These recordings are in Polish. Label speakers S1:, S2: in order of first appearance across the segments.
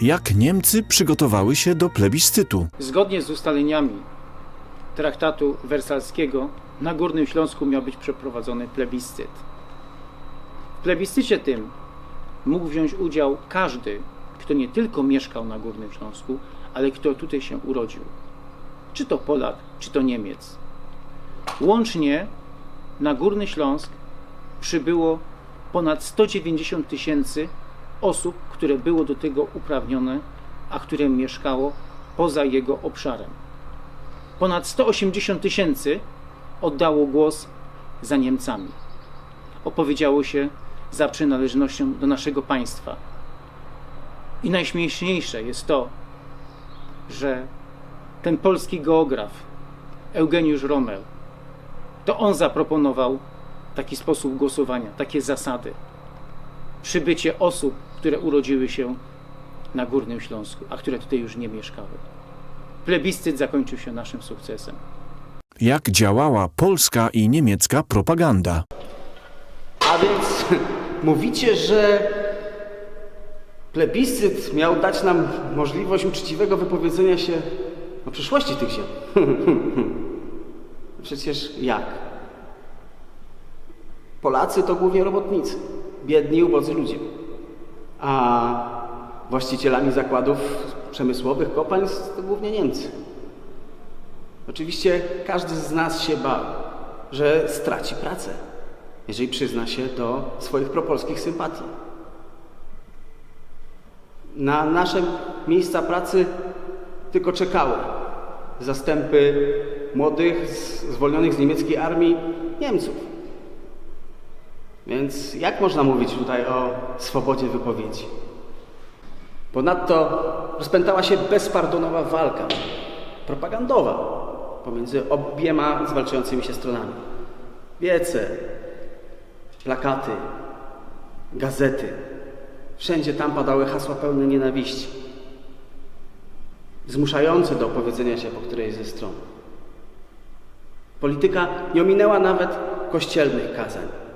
S1: Jak Niemcy przygotowały się do plebiscytu?
S2: Zgodnie z ustaleniami traktatu wersalskiego na Górnym Śląsku miał być przeprowadzony plebiscyt. W plebiscycie tym mógł wziąć udział każdy, kto nie tylko mieszkał na Górnym Śląsku, ale kto tutaj się urodził. Czy to Polak, czy to Niemiec. Łącznie na Górny Śląsk przybyło ponad 190 tysięcy osób, które było do tego uprawnione, a które mieszkało poza jego obszarem. Ponad 180 tysięcy oddało głos za Niemcami. Opowiedziało się za przynależnością do naszego państwa. I najśmieszniejsze jest to, że ten polski geograf Eugeniusz Rommel, to on zaproponował taki sposób głosowania, takie zasady. Przybycie osób, które urodziły się na Górnym Śląsku, a które tutaj już nie mieszkały. Plebiscyt zakończył się naszym sukcesem.
S1: Jak działała polska i niemiecka propaganda?
S3: A więc mówicie, że plebiscyt miał dać nam możliwość uczciwego wypowiedzenia się o przyszłości tych ziem. Przecież jak? Polacy to głównie robotnicy, biedni, ubodzy ludzie. A właścicielami zakładów przemysłowych, kopalń to głównie Niemcy. Oczywiście każdy z nas się bał, że straci pracę, jeżeli przyzna się do swoich propolskich sympatii. Na nasze miejsca pracy tylko czekały zastępy młodych, zwolnionych z niemieckiej armii Niemców. Więc jak można mówić tutaj o swobodzie wypowiedzi? Ponadto rozpętała się bezpardonowa walka propagandowa pomiędzy obiema zwalczającymi się stronami. Wiece, plakaty, gazety. Wszędzie tam padały hasła pełne nienawiści, zmuszające do opowiedzenia się po którejś ze stron. Polityka nie ominęła nawet kościelnych kazań.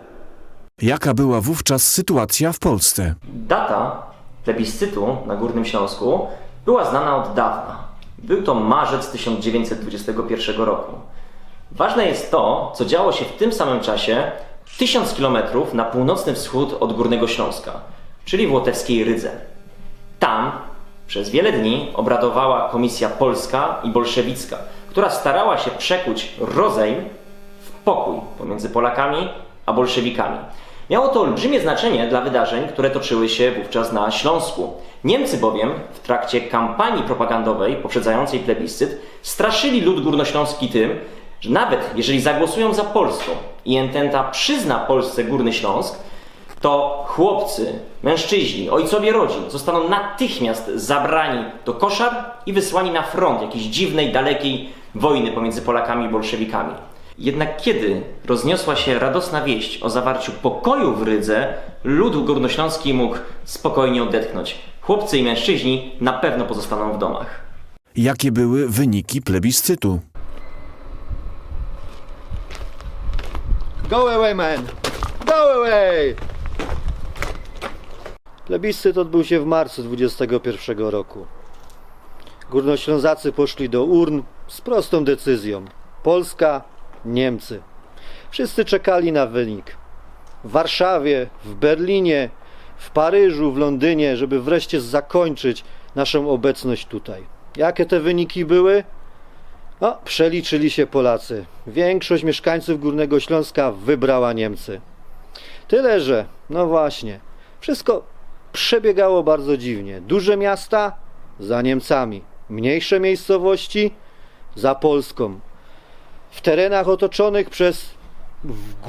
S1: Jaka była wówczas sytuacja w Polsce?
S4: Data plebiscytu na Górnym Śląsku była znana od dawna. Był to marzec 1921 roku. Ważne jest to, co działo się w tym samym czasie 1000 km na północny wschód od Górnego Śląska, czyli w Łotewskiej Rydze. Tam przez wiele dni obradowała Komisja Polska i Bolszewicka, która starała się przekuć rozejm w pokój pomiędzy Polakami a bolszewikami. Miało to olbrzymie znaczenie dla wydarzeń, które toczyły się wówczas na Śląsku. Niemcy bowiem w trakcie kampanii propagandowej poprzedzającej plebiscyt straszyli lud górnośląski tym, że nawet jeżeli zagłosują za Polską i Ententa przyzna Polsce Górny Śląsk, to chłopcy, mężczyźni, ojcowie rodzin zostaną natychmiast zabrani do koszar i wysłani na front jakiejś dziwnej, dalekiej wojny pomiędzy Polakami i bolszewikami. Jednak kiedy rozniosła się radosna wieść o zawarciu pokoju w Rydze, lud górnośląski mógł spokojnie odetchnąć. Chłopcy i mężczyźni na pewno pozostaną w domach.
S1: Jakie były wyniki plebiscytu?
S5: Go away, man! Go away! Plebiscyt odbył się w marcu 21 roku. Górnoślązacy poszli do urn z prostą decyzją. Polska, Niemcy. Wszyscy czekali na wynik. W Warszawie, w Berlinie, w Paryżu, w Londynie, żeby wreszcie zakończyć naszą obecność tutaj. Jakie te wyniki były? No, przeliczyli się Polacy. Większość mieszkańców Górnego Śląska wybrała Niemcy. Tyle, że, no właśnie, wszystko przebiegało bardzo dziwnie. Duże miasta za Niemcami, mniejsze miejscowości za Polską. W terenach otoczonych przez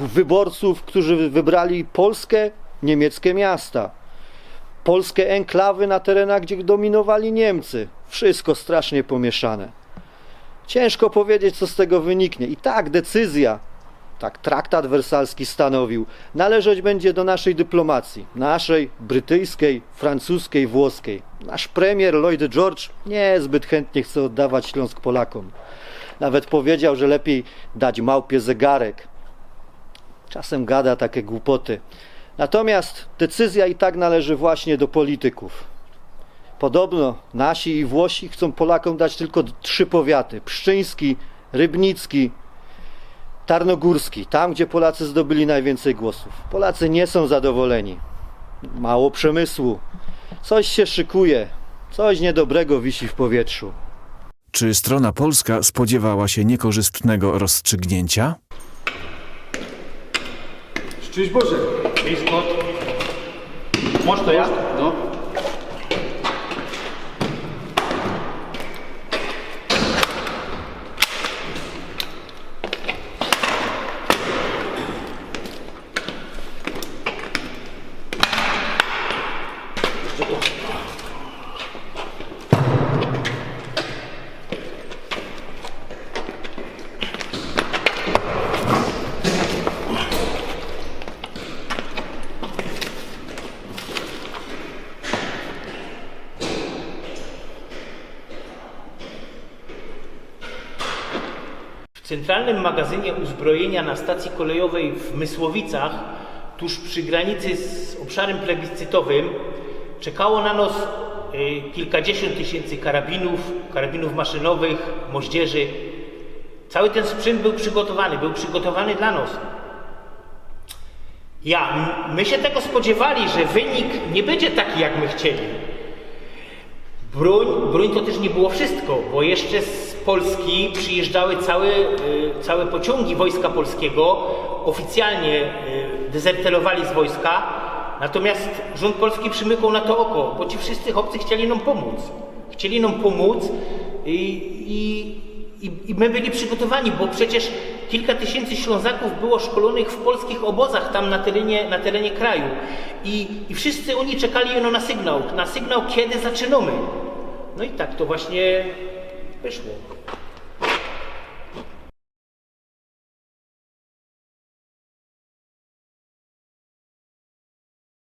S5: wyborców, którzy wybrali Polskę, niemieckie miasta. Polskie enklawy na terenach, gdzie dominowali Niemcy. Wszystko strasznie pomieszane. Ciężko powiedzieć, co z tego wyniknie. I tak decyzja, tak traktat wersalski stanowił, należeć będzie do naszej dyplomacji, naszej brytyjskiej, francuskiej, włoskiej. Nasz premier Lloyd George niezbyt chętnie chce oddawać Śląsk Polakom. Nawet powiedział, że lepiej dać małpie zegarek. Czasem gada takie głupoty. Natomiast decyzja i tak należy właśnie do polityków. Podobno nasi i Włosi chcą Polakom dać tylko trzy powiaty: Pszczyński, Rybnicki, Tarnogórski, tam gdzie Polacy zdobyli najwięcej głosów. Polacy nie są zadowoleni. Mało przemysłu. Coś się szykuje, coś niedobrego wisi w powietrzu.
S1: Czy strona polska spodziewała się niekorzystnego rozstrzygnięcia?
S3: Szczęść Boże!
S2: Bliskot. Może to ja?
S3: No.
S6: Centralnym magazynie uzbrojenia na stacji kolejowej w Mysłowicach, tuż przy granicy z obszarem plebiscytowym, czekało na nos y, kilkadziesiąt tysięcy karabinów, karabinów maszynowych, moździerzy. Cały ten sprzęt był przygotowany, był przygotowany dla nas. Ja, my się tego spodziewali, że wynik nie będzie taki, jak my chcieli. Broń, broń to też nie było wszystko, bo jeszcze z Polski przyjeżdżały całe, y, całe pociągi Wojska Polskiego, oficjalnie y, dezerterowali z wojska, natomiast rząd polski przymykał na to oko, bo ci wszyscy chłopcy chcieli nam pomóc. Chcieli nam pomóc i, i, i, i my byli przygotowani, bo przecież kilka tysięcy Ślązaków było szkolonych w polskich obozach tam na terenie, na terenie kraju I, i wszyscy oni czekali no, na sygnał, na sygnał kiedy zaczynamy. No i tak to właśnie wyszło.